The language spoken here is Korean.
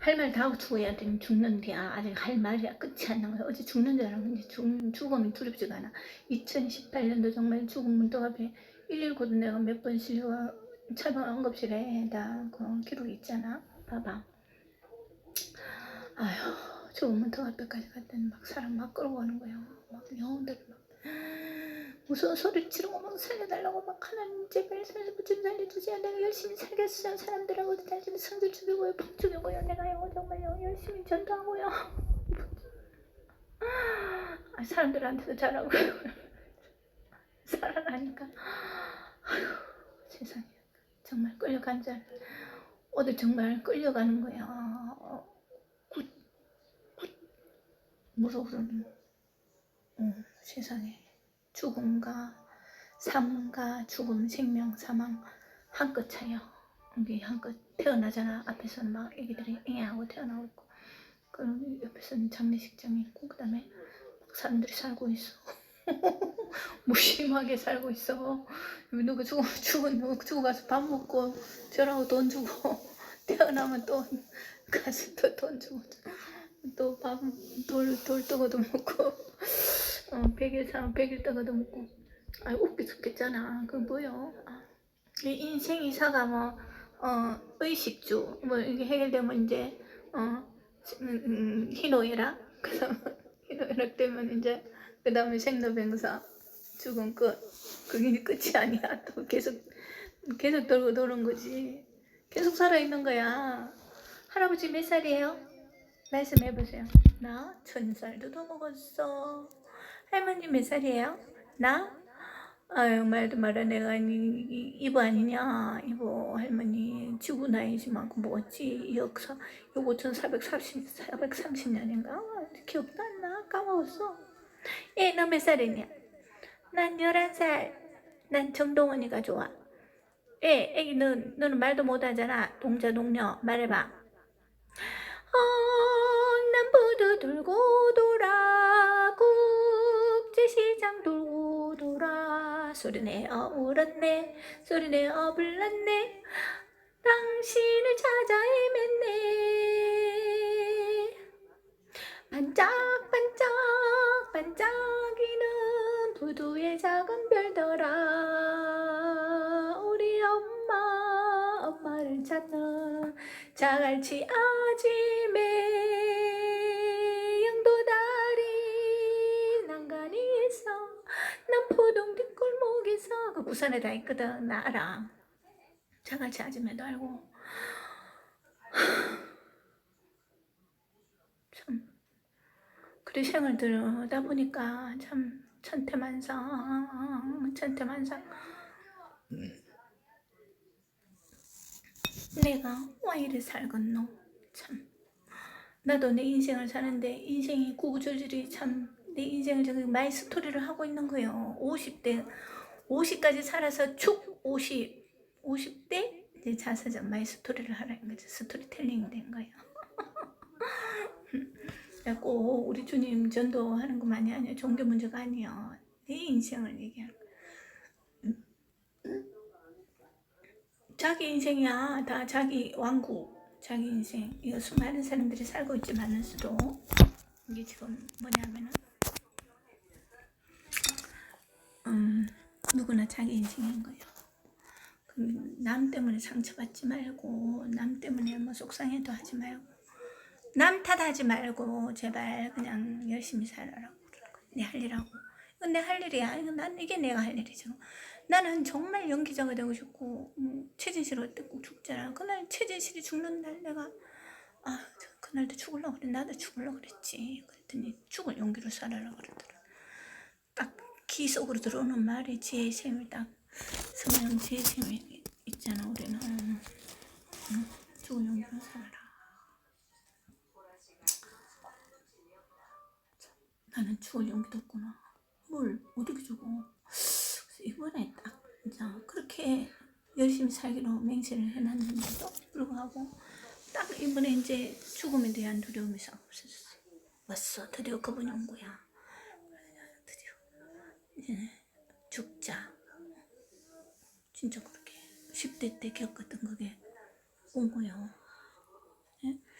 할 말 다 하고 죽어야 되 죽는데야 아직 할 말이야. 끝이 안 난 거야 어제 죽는 줄 알았는데 죽, 죽음이 두렵지가 않아. 2018년도 정말 죽음 문턱 앞에 119도 내가 몇 번 실려 차병 응급실에 다그 기록이 있잖아. 봐봐. 아휴 죽음 문턱 앞에까지 갔더니 막 사람 막 끌어가는 거야. 막 영혼들 막 무서운 소리 지르고 막 살려달라고 막 하나님 제발 살려서 좀 살려주세요. 내가 열심히 살겠어요. 사람들하고 달리면 성질 죽이고요. 복 죽이고요. 내가 요 정말 요 열심히 전도하고요. 아, 사람들한테도 잘하고요. 살아나니까. 아휴 세상에. 정말 끌려간 줄. 어디 정말 끌려가는 거야 어, 굿, 굿. 무서워서. 어, 세상에 죽음과 삶과 죽음, 생명, 사망 한 끗 차이야. 이게 한끗 태어나잖아. 앞에서는 막 애기들이 앵하고 태어나고 있고, 그럼 옆에서는 장례식장이 있고, 그 다음에 막 사람들이 살고 있어. 무심하게 살고 있어. 누구 죽어 죽은 누구 죽어 가서 밥 먹고 저라고 돈 주고 태어나면 또 가서 또 돈 주고 또 밥돌돌 떠고도 먹고 어, 100일 사람 100일 떠고도 먹고. 아 웃기 죽겠잖아. 그 뭐요? 아, 이 인생 이사가 뭐 어, 의식주 뭐 이게 해결되면 이제 어 음, 음, 희노애락? 그래서 희노애락 되면 이제 그 다음에 생로병사 죽음 끝. 그게 끝이 아니야. 또 계속 계속 돌고 도는 거지. 계속 살아있는 거야. 할아버지 몇 살이에요? 말씀해 보세요. 나 천 살도 더 먹었어 할머니 몇 살이에요? 나? 아유 말도 마라 내가 이보 아니냐 이보 할머니 지구 나이지만 이 역사 요거 1430, 430년인가 기억도 안 나 까먹었어 예, 너몇 살이냐? 난 11살. 난 정동원이가 좋아. 예, 애기 너, 너는 말도 못하잖아. 동자 동료 말해봐. 어, 남부도 돌고 돌아 국제시장 돌고 돌아. 소리내어 울었네. 소리내어 불렀네. 당신을 찾아 헤맸네. 반짝반짝 반짝이는 부두의 작은 별들아. 우리 엄마 엄마를 찾는 자갈치 아지매 남포동 뒷골목에서 그 부산에 다 있거든 나 알아 자갈치 아지매도 알고. 참. 그리 생을 들여다 보니까 참 천태만상 천태만상. 내가 와 이래 살겠노 참. 나도 내 인생을 사는데 인생이 구구절절이 참 내 인생을 지금 마이 스토리를 하고 있는 거예요. 50대 50까지 살아서 축 50, 50대 이제 자사전 마이 스토리를 하라는 거죠. 스토리텔링이 된 거예요. 꼭 우리 주님 전도하는 것만이 아니야 종교 문제가 아니야 내 인생을 얘기하는 거야 자기 인생이야. 다 자기 왕국 자기 인생. 이거 수많은 사람들이 살고 있지만은서도 이게 지금 뭐냐면은 누구나 자기 인생인 거예요. 남 때문에 상처받지 말고 남 때문에 뭐 속상해도 하지 말고 남 탓하지 말고 제발 그냥 열심히 살아라고 내 할 일하고. 이건 내 할 일이야. 이건 난 이게 내가 할 일이죠. 나는 정말 연기자가 되고 싶고 음, 최진실 어때 꼭 죽잖아. 그날 최진실이 죽는 날 내가 아저 그날도 죽으려고 그래 나도 죽으려고 그랬지. 그랬더니 죽을 용기로 살아라 그러더라. 딱 기 속으로 들어오는 말이 지혜의 셈을 딱 성령 지혜의 셈이 있잖아 우리는 응? 죽을 용기로 살아라 나는 죽을 용기도 없구나. 뭘 어떻게 죽어? 이번에 딱 진짜 그렇게 열심히 살기로 맹세를 해놨는데도 불구하고 딱 이번에 이제 죽음에 대한 두려움이 싹 없어졌어. 왔어. 드디어 그분이 온 거야. 죽자. 진짜 그렇게 10대 때 겪었던 그게 뭐고요.